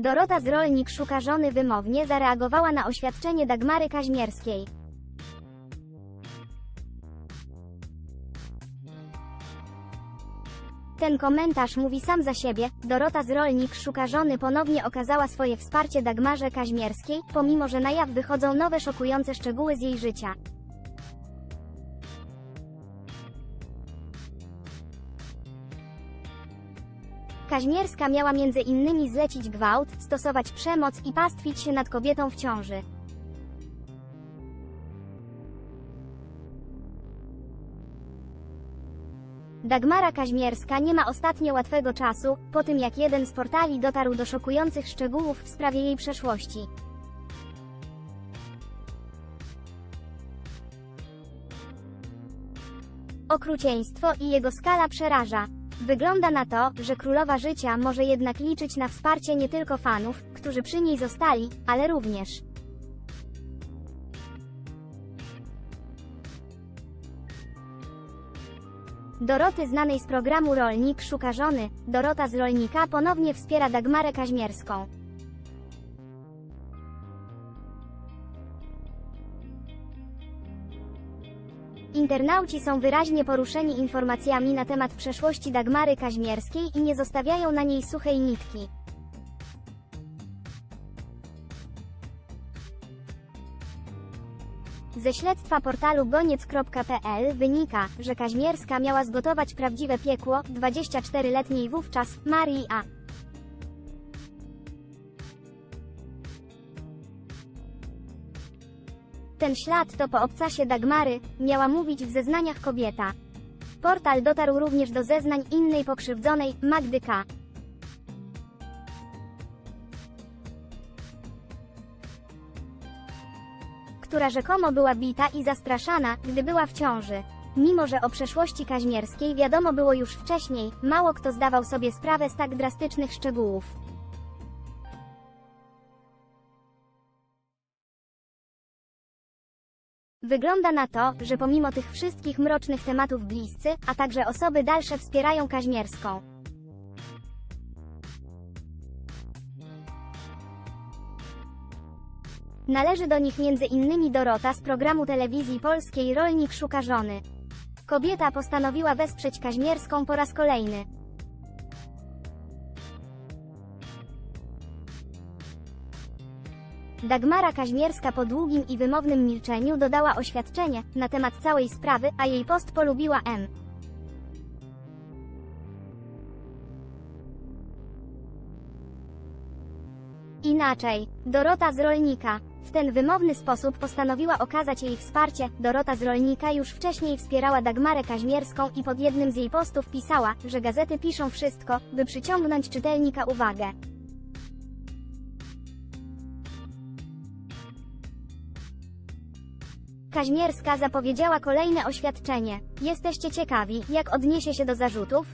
Dorota z Rolnik szuka żony wymownie zareagowała na oświadczenie Dagmary Kaźmierskiej. Ten komentarz mówi sam za siebie. Dorota z Rolnik szuka żony ponownie okazała swoje wsparcie Dagmarze Kaźmierskiej, pomimo że na jaw wychodzą nowe szokujące szczegóły z jej życia. Kaźmierska miała między innymi zlecić gwałt, stosować przemoc i pastwić się nad kobietą w ciąży. Dagmara Kaźmierska nie ma ostatnio łatwego czasu, po tym jak jeden z portali dotarł do szokujących szczegółów w sprawie jej przeszłości. Okrucieństwo i jego skala przeraża. Wygląda na to, że królowa życia może jednak liczyć na wsparcie nie tylko fanów, którzy przy niej zostali, ale również Doroty znanej z programu Rolnik szuka żony, Dorota z Rolnika ponownie wspiera Dagmarę Kaźmierską. Internauci są wyraźnie poruszeni informacjami na temat przeszłości Dagmary Kaźmierskiej i nie zostawiają na niej suchej nitki. Ze śledztwa portalu goniec.pl wynika, że Kaźmierska miała zgotować prawdziwe piekło 24-letniej wówczas Marii A. Ten ślad to po obcasie Dagmary, miała mówić w zeznaniach kobieta. Portal dotarł również do zeznań innej pokrzywdzonej, Magdy K. która rzekomo była bita i zastraszana, gdy była w ciąży. Mimo, że o przeszłości kaźmierskiej wiadomo było już wcześniej, mało kto zdawał sobie sprawę z tak drastycznych szczegółów. Wygląda na to, że pomimo tych wszystkich mrocznych tematów bliscy, a także osoby dalsze wspierają Kaźmierską. Należy do nich innymi Dorota z programu telewizji polskiej Rolnik szuka żony. Kobieta postanowiła wesprzeć Kaźmierską po raz kolejny. Dagmara Kaźmierska po długim i wymownym milczeniu dodała oświadczenie na temat całej sprawy, a jej post polubiła M. Inaczej, Dorota z Rolnika. W ten wymowny sposób postanowiła okazać jej wsparcie. Dorota z Rolnika już wcześniej wspierała Dagmarę Kaźmierską i pod jednym z jej postów pisała, że gazety piszą wszystko, by przyciągnąć czytelnika uwagę. Kaźmierska zapowiedziała kolejne oświadczenie. Jesteście ciekawi, jak odniesie się do zarzutów?